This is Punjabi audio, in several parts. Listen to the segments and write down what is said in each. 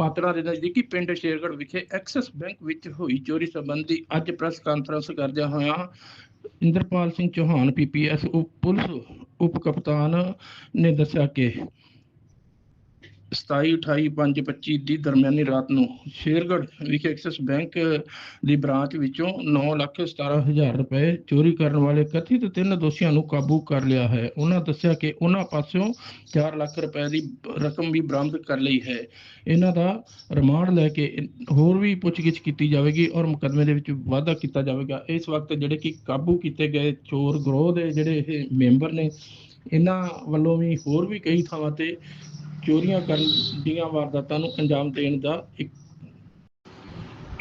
ਪਾਤੜਾ ਦੇ ਨਜ਼ਦੀਕੀ ਪਿੰਡ ਸ਼ੇਰਗੜ੍ਹ ਵਿਖੇ ਐਕਸਿਸ ਬੈਂਕ ਵਿੱਚ ਹੋਈ ਚੋਰੀ ਸੰਬੰਧੀ ਅੱਜ ਪ੍ਰੈਸ ਕਾਨਫਰੰਸ ਕਰਦਿਆਂ ਹੋਇਆਂ ਇੰਦਰਪਾਲ ਸਿੰਘ ਚੌਹਾਨ ਪੀਪੀਐਸ ਉਪ ਪੁਲਿਸ ਉਪ ਕਪਤਾਨ ਨੇ ਦੱਸਿਆ ਕਿ 27 28 5 25 ਦੀ ਦਰਮਿਆਨੀ ਰਾਤ ਨੂੰ ਸ਼ੇਰਗੜ੍ਹ ਵਿਖੇ ਐਕਸਿਸ ਬੈਂਕ ਦੀ ਬ੍ਰਾਂਚ ਵਿੱਚੋਂ 9 ਲੱਖ 17 ਹਜ਼ਾਰ ਰੁਪਏ ਚੋਰੀ ਕਰਨ ਵਾਲੇ ਕਥਿਤ ਤਿੰਨ ਦੋਸ਼ੀਆਂ ਨੂੰ ਕਾਬੂ ਕਰ ਲਿਆ ਹੈ। ਉਹਨਾਂ ਦੱਸਿਆ ਕਿ ਉਹਨਾਂ ਪਾਸਿਓਂ 4 ਲੱਖ ਰੁਪਏ ਦੀ ਰਕਮ ਵੀ ਬਰਾਮਦ ਕਰ ਲਈ ਹੈ। ਇਹਨਾਂ ਦਾ ਰਿਮਾਂਡ ਲੈ ਕੇ ਹੋਰ ਵੀ ਪੁੱਛਗਿੱਛ ਕੀਤੀ ਜਾਵੇਗੀ ਔਰ ਮੁਕੱਦਮੇ ਦੇ ਵਿੱਚ ਵਾਧਾ ਕੀਤਾ ਜਾਵੇਗਾ। ਇਸ ਵਕਤ ਜਿਹੜੇ ਕਿ ਕਾਬੂ ਕੀਤੇ ਗਏ ਚੋਰ ਗਰੋਹ ਦੇ ਜਿਹੜੇ ਇਹ ਮੈਂਬਰ ਨੇ, ਇਹਨਾਂ ਵੱਲੋਂ ਵੀ ਹੋਰ ਵੀ ਕਈ ਥਾਵਾਂ ਤੇ ਚੋਰੀਆਂ ਕਰਨ ਦੀਆਂ ਵਾਰਦਾਤਾਂ ਨੂੰ ਅੰਜਾਮ ਦੇਣ ਦਾ ਇੱਕ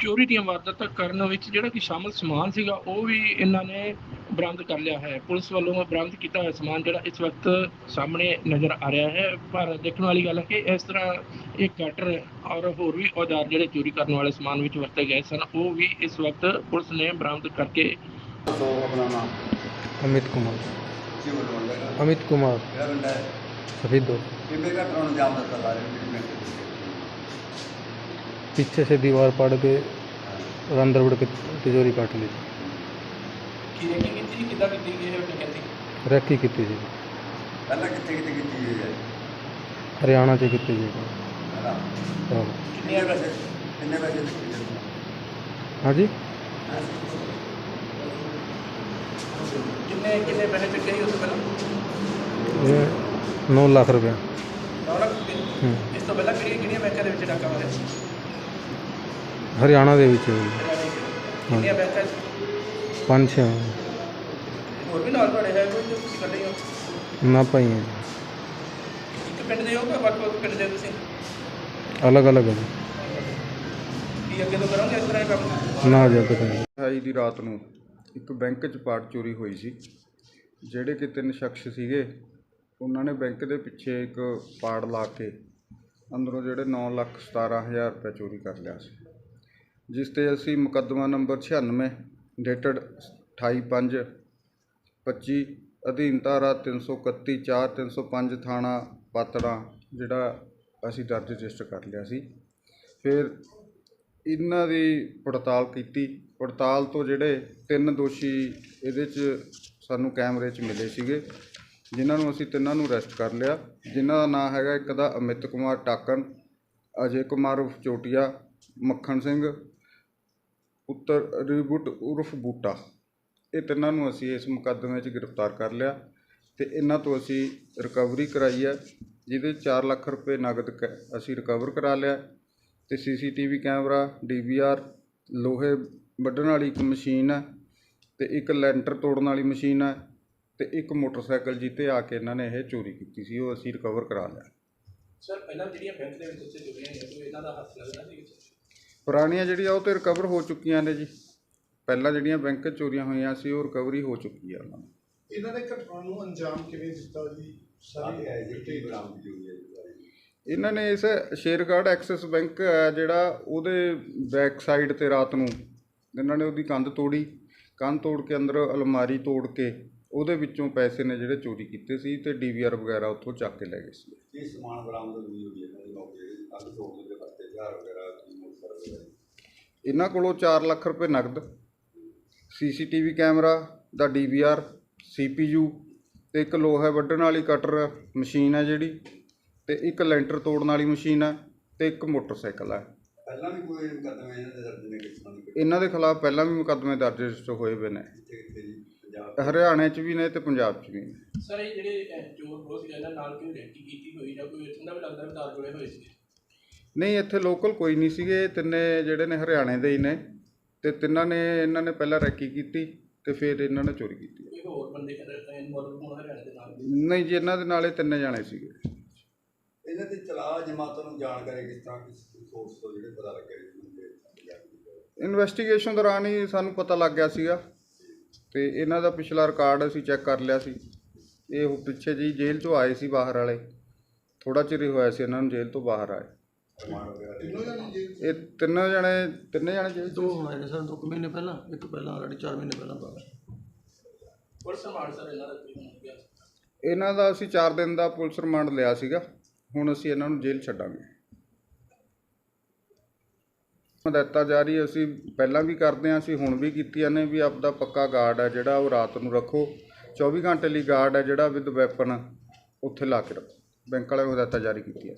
ਚੋਰੀ ਦੀਆਂ ਵਾਰਦਾਤਾਂ ਕਰਨ ਵਿੱਚ ਜਿਹੜਾ ਕਿ ਸ਼ਾਮਲ ਸਮਾਨ ਸੀਗਾ ਉਹ ਵੀ ਇਹਨਾਂ ਨੇ ਬਰਾਮਦ ਕਰ ਲਿਆ ਹੈ। ਪੁਲਿਸ ਵੱਲੋਂ ਬਰਾਮਦ ਕੀਤਾ ਹੋਇਆ ਸਮਾਨ ਜਿਹੜਾ ਇਸ ਵਕਤ ਸਾਹਮਣੇ ਨਜ਼ਰ ਆ ਰਿਹਾ ਹੈ। ਪਰ ਦੇਖਣ ਵਾਲੀ ਗੱਲ ਹੈ ਕਿ ਇਸ ਤਰ੍ਹਾਂ ਇਹ ਕਟਰ ਔਰ ਹੋਰ ਵੀ ਔਜ਼ਾਰ ਜਿਹੜੇ ਚੋਰੀ ਕਰਨ ਵਾਲੇ ਸਮਾਨ ਵਿੱਚ ਵਰਤੇ ਗਏ ਸਨ ਉਹ ਵੀ ਇਸ ਵਕਤ ਪੁਲਿਸ ਨੇ ਬਰਾਮਦ ਕਰਕੇ ਆਪਣਾ ਨਾਮ? ਅਮਿਤ ਕੁਮਾਰ। ਅਮਿਤ ਕੁਮਾਰ। सभी दो टिब्बे का तरण जाम दत्ता सारे ट्रीटमेंट पीछे से दीवार फाड़ के और अंदर तिजोरी काट ली ਕੀ ਰੇਟਿੰਗ ਕੀਤੀ ਸੀ? ਕਿੱਦਾਂ ਕੀਤੀ ਗਈ ਹੈ? ਕਹਿੰਦੀ। ਰੈਕੀ ਕੀਤੀ ਜੀ ਪਹਿਲਾਂ ਕਿੱਥੇ ਕਿੱਥੇ ਕੀਤੀ ਹੋਈ ਹੈ? ਹਰਿਆਣਾ ਚ ਕੀਤੀ ਜੀ ਹਨਾ? ਹਾਂ। ਕਿੰਨੇ ਪੈਸੇ ਕਿੰਨੇ 9 ਲੱਖ ਰੁਪਏ। ਇਸ ਤੋਂ ਪਹਿਲਾਂ ਕਿਹੜੀਆਂ ਕਿਹੜੀਆਂ ਬੈਂਕਾਂ ਦੇ ਵਿੱਚ ਡਾਕਾ ਮਾਰਿਆ ਸੀ? ਹਰਿਆਣਾ ਦੇ ਵਿੱਚ ਹੋਈ। ਕਿੰਨੀਆਂ ਬੈਂਕਾਂ 'ਚ? ਪੰਜ ਹੋਰ ਵੀ ਨਾਲ ਤੁਹਾਡੇ ਹੈ ਕੋਈ ਤੁਸੀਂ ਇਕੱਲੇ ਹੋ? ਨਾ ਪਾਈਆਂ ਇੱਕ ਪਿੰਡ ਦੇ ਹੋ ਕਿ ਵੱਖ ਵੱਖ ਪਿੰਡ ਦੇ ਤੁਸੀਂ? ਅਲੱਗ ਅਲੱਗ ਕੀ ਅੱਗੇ ਤੋਂ ਕਰੋਗੇ ਇਸ ਤਰ੍ਹਾਂ ਦੇ ਕੰਮ? ਨਾ ਜਦ ਤੱਕ ਅਠਾਈ ਦੀ ਰਾਤ ਨੂੰ ਇੱਕ ਬੈਂਕ 'ਚ ਪਾਟ ਚੋਰੀ ਹੋਈ ਸੀ ਜਿਹੜੇ ਕਿ ਤਿੰਨ ਸ਼ਖਸ ਸੀਗੇ ਉਹਨਾਂ ਨੇ ਬੈਂਕ ਦੇ ਪਿੱਛੇ ਇੱਕ ਪਾੜ ਲਾ ਕੇ ਅੰਦਰੋਂ ਜਿਹੜੇ 9 ਲੱਖ 17 ਹਜ਼ਾਰ ਰੁਪਏ ਚੋਰੀ ਕਰ ਲਿਆ ਸੀ। ਜਿਸ ਤੇ ਅਸੀਂ ਮੁਕੱਦਮਾ ਨੰਬਰ 96 ਡੇਟਡ 28 5 25 ਅਧੀਨ ਧਾਰਾ 331 4 305 ਥਾਣਾ ਪਾਤੜਾ, ਜਿਹੜਾ ਅਸੀਂ ਦਰਜ ਰਜਿਸਟਰ ਕਰ ਲਿਆ ਸੀ। ਫਿਰ ਇਹਨਾਂ ਦੀ ਪੜਤਾਲ ਕੀਤੀ। ਪੜਤਾਲ ਤੋਂ ਜਿਹੜੇ ਤਿੰਨ ਦੋਸ਼ੀ ਇਹਦੇ 'ਚ ਸਾਨੂੰ ਕੈਮਰੇ 'ਚ ਮਿਲੇ ਸੀਗੇ। ਜਿਨ੍ਹਾਂ ਨੂੰ ਅਸੀਂ ਤਿੰਨਾਂ ਨੂੰ ਅਰੈਸਟ ਕਰ ਲਿਆ। ਜਿਨ੍ਹਾਂ ਦਾ ਨਾਂ ਹੈਗਾ ਇੱਕ ਦਾ ਅਮਿਤ ਕੁਮਾਰ ਟਾਕਣ ਅਜੇ ਕੁਮਾਰ ਉਰਫ ਚੋਟੀਆ, ਮੱਖਣ ਸਿੰਘ ਉੱਤਰ ਰਿਬੁੱਟ ਉਰਫ ਬੂਟਾ। ਇਹ ਤਿੰਨਾਂ ਨੂੰ ਅਸੀਂ ਇਸ ਮੁਕੱਦਮੇ 'ਚ ਗ੍ਰਿਫਤਾਰ ਕਰ ਲਿਆ ਤੇ ਇਹਨਾਂ ਤੋਂ ਅਸੀਂ ਰਿਕਵਰੀ ਕਰਾਈ ਹੈ, ਜਿਹਦੇ 'ਚ 4 ਲੱਖ ਰੁਪਏ ਨਗਦ ਕ- ਅਸੀਂ ਰਿਕਵਰ ਕਰਾ ਲਿਆ। ਤੇ ਸੀਸੀਟੀਵੀ ਕੈਮਰਾ, ਡੀਵੀਆਰ, ਲੋਹੇ ਵੱਢਣ ਵਾਲੀ ਇੱਕ ਮਸ਼ੀਨ ਹੈ ਤੇ ਇੱਕ ਲੈਂਟਰ ਤੋੜਨ ਵਾਲੀ ਮਸ਼ੀਨ ਹੈ। ਤੇ ਇੱਕ ਮੋਟਰਸਾਈਕਲ ਜਿੱਤੇ ਆ ਕੇ ਇਹਨਾਂ ਨੇ ਇਹ ਚੋਰੀ ਕੀਤੀ ਸੀ ਉਹ ਅਸੀਂ ਰਿਕਵਰ ਕਰਾ ਲਿਆ। ਸਰ ਪਹਿਲਾਂ ਜਿਹੜੀਆਂ ਬੈਂਕ ਦੇ ਵਿੱਚ ਉੱਥੇ ਜੁੜੀਆਂ ਨੇ ਕੋਈ ਇਹਨਾਂ ਦਾ ਹੱਥ ਲੱਗਦਾ ਸੀ ਵਿੱਚ ਪੁਰਾਣੀਆਂ ਜਿਹੜੀਆਂ ਉਹ ਤੇ ਰਿਕਵਰ ਹੋ ਚੁੱਕੀਆਂ ਨੇ ਜੀ। ਪਹਿਲਾਂ ਜਿਹੜੀਆਂ ਬੈਂਕ ਚੋਰੀਆਂ ਹੋਈਆਂ ਸੀ ਉਹ ਰਿਕਵਰੀ ਹੋ ਚੁੱਕੀ ਆ ਉਹਨਾਂ ਦੀ। ਇਹਨਾਂ ਨੇ ਘਟਨਾ ਨੂੰ ਅੰਜਾਮ ਕਿਵੇਂ ਦਿੱਤਾ ਜੀ? ਸਾਰੀ ਸਾਰੀ ਬਰਾਮਦ ਹੋਈ ਹੈ? ਇਹਨਾਂ ਨੇ ਇਸ ਸ਼ੇਅਰਕਾਰਡ ਐਕਸਿਸ ਬੈਂਕ ਹੈ ਜਿਹੜਾ ਉਹਦੇ ਬੈਕ ਸਾਈਡ ਤੇ ਰਾਤ ਨੂੰ ਇਹਨਾਂ ਨੇ ਉਹਦੀ ਕੰਧ ਤੋੜੀ। ਕੰਧ ਤੋੜ ਕੇ ਅੰਦਰ ਅਲਮਾਰੀ ਤੋੜ ਕੇ ਉਹਦੇ ਵਿੱਚੋਂ ਪੈਸੇ ਨੇ ਜਿਹੜੇ ਚੋਰੀ ਕੀਤੇ ਸੀ ਤੇ ਡੀਵੀਆਰ ਵਗੈਰਾ ਉੱਥੋਂ ਚੱਕ ਕੇ ਲੈ ਗਏ ਸੀ। ਕੀ ਸਮਾਨ ਬਰਾਮਦ ਹੋਈ ਹੋਈ ਹੈ ਇਹਨਾਂ ਦੇ ਮੌਕੇ ਅੱਗ ਤੋੜਨ ਦੇ ਵਾਸਤੇ ਹਥਿਆਰ ਵਗੈਰਾ ਕੀ ਮੋਟਰ ਵਗੈਰਾ ਇਹਨਾਂ ਕੋਲੋਂ 4 ਲੱਖ ਰੁਪਏ ਨਕਦ ਸੀਸੀਟੀਵੀ ਕੈਮਰਾ ਦਾ ਡੀਵੀਆਰ ਸੀਪੀਯੂ ਤੇ ਇੱਕ ਲੋਹਾ ਵੱਢਣ ਵਾਲੀ ਕਟਰ ਮਸ਼ੀਨ ਹੈ ਜਿਹੜੀ ਤੇ ਇੱਕ ਲੈਂਟਰ ਤੋੜਨ ਵਾਲੀ ਮਸ਼ੀਨ ਹੈ ਤੇ ਇੱਕ ਮੋਟਰਸਾਈਕਲ ਹੈ। ਪਹਿਲਾਂ ਵੀ ਕੋਈ ਮੁਕੱਦਮੇ ਇਹਨਾਂ ਦੇ ਦਰਜ ਨੇ ਕਿਸਾਨ ਦੇ? ਇਹਨਾਂ ਦੇ ਖਿਲਾਫ ਪਹਿਲਾਂ ਵੀ ਮੁਕੱਦਮੇ ਦਰਜ ਹੋਏ ਹੋਏ ਨੇ। ਕਿੱਥੇ ਕਿੱਥੇ ਜੀ? ਪੰਜਾਬ ਹਰਿਆਣੇ 'ਚ ਵੀ ਨੇ ਤੇ ਪੰਜਾਬ 'ਚ ਵੀ ਨੇ। ਸਰ ਇਹ ਜਿਹੜੇ ਚੋਰ ਬਹੁਤ ਸੀ ਇਹਨਾਂ ਨਾਲ ਕਿਉਂ ਰੇਕੀ ਕੀਤੀ ਹੋਈ ਜਾਂ ਕੋਈ ਇੱਥੋਂ ਦਾ ਵੀ ਲੱਗਦਾ ਵੀ ਤਾਰ ਜੁੜੇ ਹੋਏ ਸੀ ਨਹੀਂ ਇੱਥੇ ਲੋਕਲ ਕੋਈ ਨਹੀਂ ਸੀਗੇ। ਤਿੰਨੇ ਜਿਹੜੇ ਨੇ ਹਰਿਆਣੇ ਦੇ ਹੀ ਨੇ। ਤੇ ਤਿੰਨਾਂ ਨੇ ਇਹਨਾਂ ਨੇ ਪਹਿਲਾਂ ਰੈਕੀ ਕੀਤੀ ਤੇ ਫਿਰ ਇਹਨਾਂ ਨੇ ਚੋਰੀ ਕੀਤੀ। ਕੋਈ ਹੋਰ ਬੰਦੇ ਇਨਵੋਲਵ ਹੋਣ ਹਰਿਆਣੇ ਦੇ ਨਾਲ? ਨਹੀਂ ਜੀ ਇਹਨਾਂ ਦੇ ਨਾਲ ਇਹ ਤਿੰਨੇ ਜਾਣੇ ਸੀਗੇ। ਇਹਨਾਂ ਦੇ ਚਲਾ ਜਮਾਤਾਂ ਨੂੰ ਜਾਣਕਾਰੀ ਕਿਸ ਤਰ੍ਹਾਂ ਕਿਸ ਸੋਰਸ ਤੋਂ ਜਿਹੜੇ ਪਤਾ ਲੱਗਿਆ ਇਨਵੈਸਟੀਗੇਸ਼ਨ ਦੌਰਾਨ ਹੀ ਸਾਨੂੰ ਪਤਾ ਲੱਗ ਗਿਆ ਸੀਗਾ। ਤੇ ਇਹਨਾਂ ਦਾ ਪਿਛਲਾ ਰਿਕਾਰਡ ਅਸੀਂ ਚੈੱਕ ਕਰ ਲਿਆ ਸੀ। ਇਹ ਉਹ ਪਿੱਛੇ ਜੀ ਜੇਲ੍ਹ 'ਚੋਂ ਆਏ ਸੀ ਬਾਹਰ ਵਾਲੇ। ਥੋੜਾ ਚਿਰ ਹੀ ਹੋਇਆ ਸੀ ਇਹਨਾਂ ਨੂੰ ਜੇਲ੍ਹ ਤੋਂ ਬਾਹਰ ਆਏ। ਰਿਮਾਂਡ ਇਹ ਤਿੰਨੋਂ ਜਣੇ ਤਿੰਨੇ ਜਣੇ ਜੇਲ੍ਹ 'ਚ? ਦੋ ਹੋਣਾ ਨੇ ਸਰ ਦੋ ਕੁ ਮਹੀਨੇ ਪਹਿਲਾਂ ਇੱਕ ਪਹਿਲਾਂ ਆਲਰੇਡੀ 4 ਮਹੀਨੇ ਪਹਿਲਾਂ ਬਾਅਦ ਪੁਲਿਸ ਸਮਾਨ ਸਰ ਇਹਨਾਂ ਦਾ ਕੀ ਹੋਣਾ ਗਿਆ ਇਹਨਾਂ ਦਾ ਅਸੀਂ 4 ਦਿਨ ਦਾ ਪੁਲਿਸ ਰਿਮਾਂਡ ਲਿਆ ਸੀਗਾ। ਹੁਣ ਅਸੀਂ ਇਹਨਾਂ ਨੂੰ ਜੇਲ੍ਹ ਛੱਡਾਂਗੇ। ਹਦਾਇਤਾਂ ਜਾਰੀ ਅਸੀਂ ਪਹਿਲਾਂ ਵੀ ਕਰਦੇ ਹਾਂ, ਅਸੀਂ ਹੁਣ ਵੀ ਕੀਤੀਆਂ ਨੇ ਵੀ ਆਪਦਾ ਪੱਕਾ ਗਾਰਡ ਹੈ ਜਿਹੜਾ, ਉਹ ਰਾਤ ਨੂੰ ਰੱਖੋ। 24 ਘੰਟੇ ਲਈ ਗਾਰਡ ਹੈ ਜਿਹੜਾ ਵਿਦ ਵੈਪਨ ਉੱਥੇ ਲਾ ਕੇ ਰੱਖੋ। ਬੈਂਕ ਵਾਲਿਆਂ ਨੂੰ ਹਦਾਇਤਾਂ ਜਾਰੀ ਕੀਤੀਆਂ